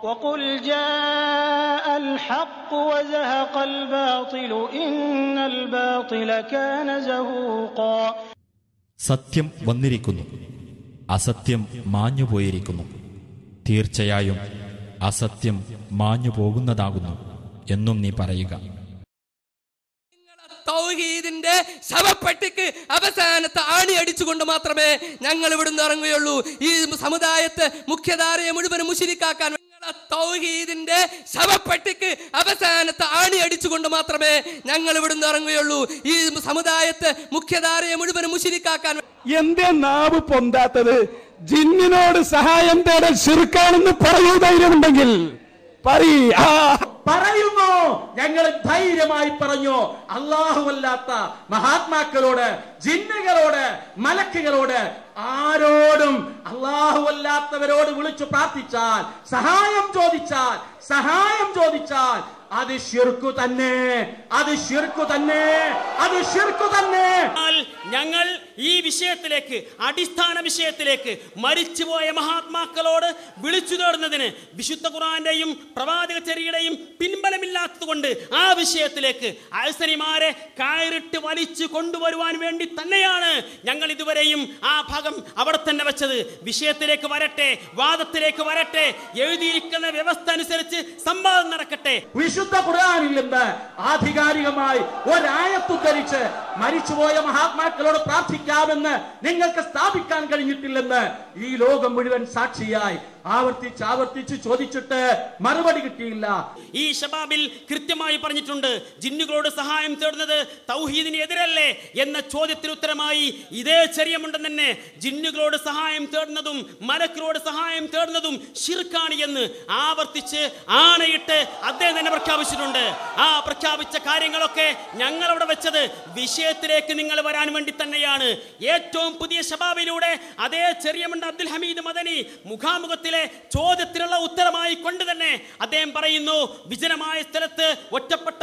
وقل جاء الحق وزهق الباطل إن الباطل كان زهوقا സത്യം വന്നിരിക്കുന്നു അസത്യം മാഞ്ഞുപോയിരിക്കുന്നു തീർച്ചയായും അസത്യം മാഞ്ഞു പോകുന്നതാകുന്നു എന്നും നീ പറയുക തൗഹീദിന്റെ ശവപ്പെട്ടിക്ക് അവസാനത്തെ ആണി അടിച്ചുകൊണ്ട് മാത്രമേ ഞങ്ങൾ ഇവിടുന്ന് ഇറങ്ങുകയുള്ളൂ ഈ സമുദായത്തെ മുഖ്യധാരയെ മുഴുവൻ മുഷിരിക്കാക്കാൻ നിങ്ങളെ തൗഹീദിന്റെ ശവപ്പെട്ടിക്ക് അവസാനത്തെ ആണി അടിച്ചുകൊണ്ട് മാത്രമേ ഞങ്ങൾ ഇവിടുന്ന് ഇറങ്ങുകയുള്ളൂ. ഈ സമുദായത്തെ മുഖ്യധാരയെ മുഴുവൻ മുഷിരിക്കാക്കാൻ എന്തേ നാവ് പൊന്താത്തത്? ജിന്നിനോട് സഹായം തേടാൻ ശിർക്കാണെന്ന് പറയൂ ധൈര്യമുണ്ടെങ്കിൽ. പറയാ. പറയുന്നു. ഞങ്ങൾ ധൈര്യമായി പറഞ്ഞു. അല്ലാഹുവല്ലാത്ത മഹാത്മാക്കളോട് ജിന്നുകളോട് മലക്കുകളോട് ആരോടും അല്ലാഹുവല്ലാത്തവരോട് വിളിച്ചു പ്രാർത്ഥിച്ചാൽ സഹായം ചോദിച്ചാൽ സഹായം ചോദിച്ചാൽ അത് ശിർക്കു തന്നെ. അത് ശിർക്കു തന്നെ. അത് ശിർക്കു തന്നെ. ഞങ്ങൾ ഈ വിഷയത്തിലേക്ക് അടിസ്ഥാന വിഷയത്തിലേക്ക് മരിച്ചുപോയ മഹാത്മാക്കളോട് വിളിച്ചു തേടുന്നതിന് വിശുദ്ധ ഖുറാന്റെയും പ്രവാചക ചെറിയുടെയും പിൻബലമില്ലാത്തതുകൊണ്ട് ആ വിഷയത്തിലേക്ക് അൽസനിമാരെ കയറിട്ട് വലിച്ചു കൊണ്ടുവരുവാൻ വേണ്ടി തന്നെയാണ് ഞങ്ങൾ ഇതുവരെയും ആ ഭാഗം അവിടെ തന്നെ വെച്ചത്. വിഷയത്തിലേക്ക് വരട്ടെ വാദത്തിലേക്ക് വരട്ടെ എഴുതിയിരിക്കുന്ന വ്യവസ്ഥ അനുസരിച്ച് സംവാദം നടക്കട്ടെ. വിശുദ്ധ ഖുർആാനിൽ നിന്ന് ആധികാരികമായി ഒരായത്തുദ്ധരിച്ച് മരിച്ചുപോയ മഹാത്മാക്കളോട് പ്രാർത്ഥിക്കാമെന്ന് നിങ്ങൾക്ക് സ്ഥാപിക്കാൻ കഴിഞ്ഞിട്ടില്ലെന്ന് ഈ ലോകം മുഴുവൻ സാക്ഷിയായി ആവർത്തിച്ച് ആവർത്തിച്ച് ചോദിച്ചിട്ട് മറുപടി കിട്ടിയില്ല. ഈ ഷബാബിൽ കൃത്യമായി പറഞ്ഞിട്ടുണ്ട് ജിന്നുകളോട് സഹായം തേടുന്നത് തൗഹീദിന് എതിരല്ലേ എന്ന ചോദ്യത്തിന് ഉത്തരമായി ഇതേ ചെറിയമുണ്ടെന്ന് തന്നെ ജിന്നുകളോട് സഹായം തേടുന്നതും മലക്കുകളോട് സഹായം തേടുന്നതും ഷിർക്കാണ് എന്ന് ആവർത്തിച്ച് ആണയിട്ട് അദ്ദേഹം തന്നെ പ്രഖ്യാപിച്ചിട്ടുണ്ട്. ആ പ്രഖ്യാപിച്ച കാര്യങ്ങളൊക്കെ ഞങ്ങൾ അവിടെ വെച്ചത് വിഷയത്തിലേക്ക് നിങ്ങൾ വരാൻ വേണ്ടി തന്നെയാണ്. ഏറ്റവും പുതിയ ഷബാബിലൂടെ അതേ ചെറിയമുണ്ട് അബ്ദുൽ ഹമീദ് മദനി മുഖാമുഖത്തിലെ ചോദ്യത്തിനുള്ള ഉത്തരമായി കൊണ്ട് തന്നെ അദ്ദേഹം പറയുന്നു വിജനമായ സ്ഥലത്ത് ഒറ്റപ്പെട്ട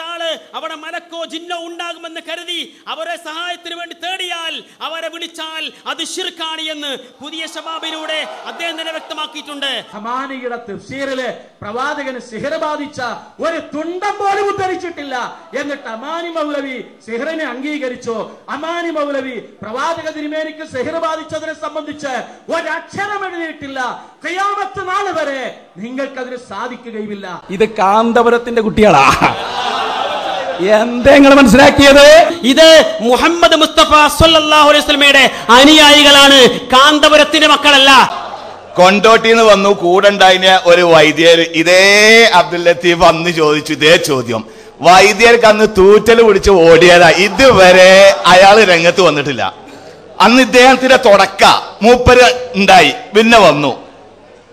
ജിന്നോ ഉണ്ടാകുമെന്ന് കരുതി അവരെ സഹായത്തിന് വേണ്ടി തേടിയാൽ അവരെ വിളിച്ചാൽ അത് ഷിർക്കാണ് എന്ന് പുതിയ ശബാബിലൂടെ അദ്ദേഹം തന്നെ വ്യക്തമാക്കിയിട്ടുണ്ട്. ഹമാനിയുടെ തഫ്സീറിൽ പ്രവാചകന് സിഹർ ബാധിച്ച ഒരു തുണ്ടം പോലും ഉദ്ധരിച്ചിട്ടില്ല. എന്നിട്ട് അമാനി മൗലവി സിഹറിനെ അംഗീകരിച്ചു. അമാനി മൗലവി പ്രവാചക തിരുമേനിക്ക് സിഹർ ബാധിച്ചതിനെ സംബന്ധിച്ച് ഒരക്ഷരം എഴുതിയിട്ടില്ല. കയ്യാമത്ത് നാളെ വരെ നിങ്ങൾക്കതിന് സാധിക്കുകയുമില്ല. ഇത് കാന്തപുരത്തിന്റെ കുട്ടികളാ. എന്താ നിങ്ങൾ മനസ്സിലാക്കിയത്? ഇത് മുഹമ്മദ് മുസ്തഫ സല്ലല്ലാഹു അലൈഹി വസല്ലമയുടെ അനുയായികളാണ്. കാന്തപുരത്തിന്റെ മക്കളല്ല. കൊണ്ടോട്ടിന്ന് വന്നു കൂടെണ്ടായിന് ഒരു വൈദ്യർ ഇതേ അബ്ദുൽ ലത്തീഫ് അന്ന് ചോദിച്ചു ഇതേ ചോദ്യം. വൈദ്യർക്ക് അന്ന് തൂറ്റൽ പിടിച്ച് ഓടിയതാ. ഇതുവരെ അയാൾ രംഗത്ത് വന്നിട്ടില്ല. അന്ന് ഇദ്ദേഹത്തിന്റെ തുടക്ക മൂപ്പര് ഉണ്ടായി. പിന്നെ വന്നു.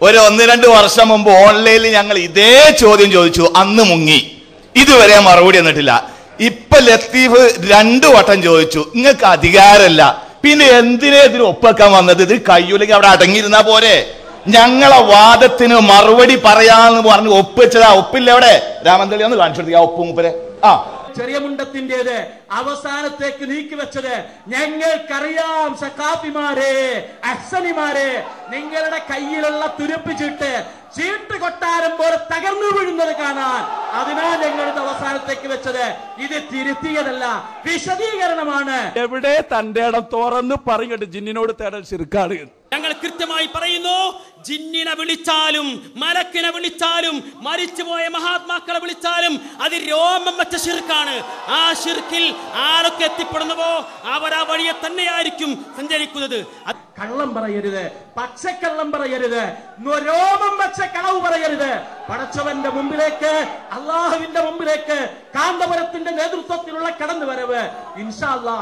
ഒരു ഒന്ന് രണ്ട് വർഷം മുമ്പ് ഓൺലൈനിൽ ഞങ്ങൾ ഇതേ ചോദ്യം ചോദിച്ചു. അന്ന് മുങ്ങി. ഇതുവരെ മറുപടി എന്നിട്ടില്ല ഇപ്പൊ ലത്തീഫ് രണ്ടു വട്ടം ചോദിച്ചു നിങ്ങൾക്ക് അധികാരമല്ല. പിന്നെ എന്തിനാ ഇതിന് ഒപ്പാക്കാൻ വന്നത്? ഇത് കയ്യൂലെങ്കിൽ അവിടെ അടങ്ങിയിരുന്നാ പോരെ. ഞങ്ങളെ വാദത്തിന് മറുപടി പറയാന്ന് പറഞ്ഞ് ഒപ്പിച്ചതാ. ഒപ്പില്ല അവിടെ. രാമന്തളി ഒന്ന് കാണിച്ചു ആ ഒപ്പ് മൂപ്പരെ ആ. ചെറിയ മുണ്ടത്തിന്റേത് അവസാനത്തേക്ക് നീക്കി വെച്ചത് ഞങ്ങൾക്കറിയാം സഖാഫിമാരെ അഹ്സനിമാരെ. നിങ്ങളുടെ കയ്യിലുള്ള തുരുപ്പ് ചീട്ട് ചീട്ട് കൊട്ടാരം പോലെ തകർന്നു വീഴുന്നത് കാണാൻ അതിനാൽ ഞങ്ങളിത് അവസാനത്തേക്ക് വെച്ചത് ഇത് തിരുത്തിയതല്ല വിശദീകരണമാണ്. എവിടെ തന്റെ ഇടം തുറന്ന് പറഞ്ഞിട്ട് ജിന്നിനോട് തേടൽ ശിർക്കാണ് ഞങ്ങൾ കൃത്യമായി പറയുന്നു ജിന്നിനെ വിളിച്ചാലും മലക്കിനെ വിളിച്ചാലും മരിച്ചുപോയ മഹാത്മാക്കളെ വിളിച്ചാലും അത് രോമം വെച്ച ഷിർക്കാണ് ആ ശിർക്കിൽ ആരൊക്കെ എത്തിപ്പെടുന്നവോ അവർ ആ വഴിയെ തന്നെയായിരിക്കും സഞ്ചരിക്കുന്നത്. കള്ളം പറയരുത്. പച്ചക്കള്ളം പറയരുത്. രോമം വെച്ച കളവ് പറയരുത്. പടച്ചവന്റെ മുമ്പിലേക്ക് അള്ളാഹുവിന്റെ മുമ്പിലേക്ക് കാന്തപുരത്തിന്റെ നേതൃത്വത്തിലുള്ള കടന്നുവരവ്. ഇൻഷാ അല്ലാ